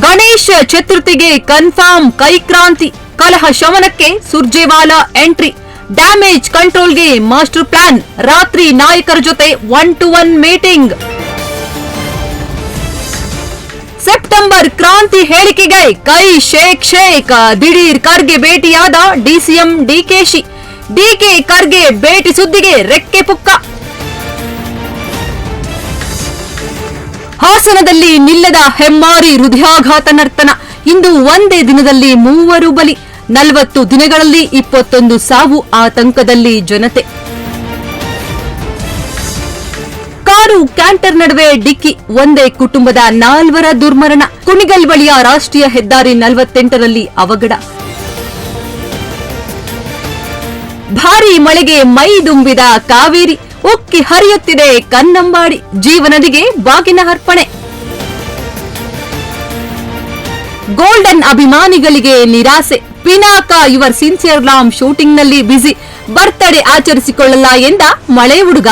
Ganesha ಚತುರ್ಥಿಗೆ confirm ಕೈಕ್ರಾಂತಿ. ಕಲಹ ಶಮನಕ್ಕೆ ಸುರ್ಜೇವಾಲಾ ಎಂಟ್ರಿ ಡ್ಯಾಮೇಜ್ ಕಂಟ್ರೋಲ್ಗೆ ಮಾಸ್ಟರ್ ಪ್ಲಾನ್ ರಾತ್ರಿ ನಾಯಕರ ಜೊತೆ one to one meeting September ಕ್ರಾಂತಿ ಹೇಳಿಕೆಗೆ ಕೈ ಶೇಕ್ ಶೇಖ್ ದಿಢೀರ್ ಖರ್ಗೆ ಭೇಟಿಯಾದ ಡಿಸಿಎಂ ಡಿಕೆಶಿ ಡಿಕೆ ಖರ್ಗೆ ಭೇಟಿ ಸುದ್ದಿಗೆ ರೆಕ್ಕೆ ಪುಕ್ಕ. ಹಾಸನದಲ್ಲಿ ನಿಲ್ಲದ ಹೆಮ್ಮಾರಿ ಹೃದಯಾಘಾತ ನರ್ತನ. ಇಂದು ಒಂದೇ ದಿನದಲ್ಲಿ ಮೂವರು ಬಲಿ. ನಲವತ್ತು ದಿನಗಳಲ್ಲಿ ಇಪ್ಪತ್ತೊಂದು ಸಾವು ಆತಂಕದಲ್ಲಿ ಜನತೆ. ಕಾರು, ಕ್ಯಾಂಟರ್ ನಡುವೆ ಡಿಕ್ಕಿ, ಒಂದೇ ಕುಟುಂಬದ ನಾಲ್ವರ ದುರ್ಮರಣ. ಕುಣಿಗಲ್ ಬಳಿಯ ರಾಷ್ಟ್ರೀಯ ಹೆದ್ದಾರಿ ನಲವತ್ತೆಂಟರಲ್ಲಿ ಅವಘಡ. ಭಾರೀ ಮಳೆಗೆ ಮೈ ದುಂಬಿದ ಕಾವೇರಿ. ಉಕ್ಕಿ ಹರಿಯುತ್ತಿದೆ ಕನ್ನಂಬಾಡಿ ಜೀವನದಿಗೆ ಬಾಗಿನ ಅರ್ಪಣೆ. ಗೋಲ್ಡನ್ ಅಭಿಮಾನಿಗಳಿಗೆ ನಿರಾಸೆ. ಪಿನಾಕ ಯುವರ್ ಸಿನ್ಸಿಯರ್ ಲಾಮ್ ಶೂಟಿಂಗ್ನಲ್ಲಿ ಬ್ಯುಸಿ ಬರ್ತ್ಡೇ ಆಚರಿಸಿಕೊಳ್ಳಲ್ಲ ಎಂದ ಮಳೆ ಹುಡುಗ.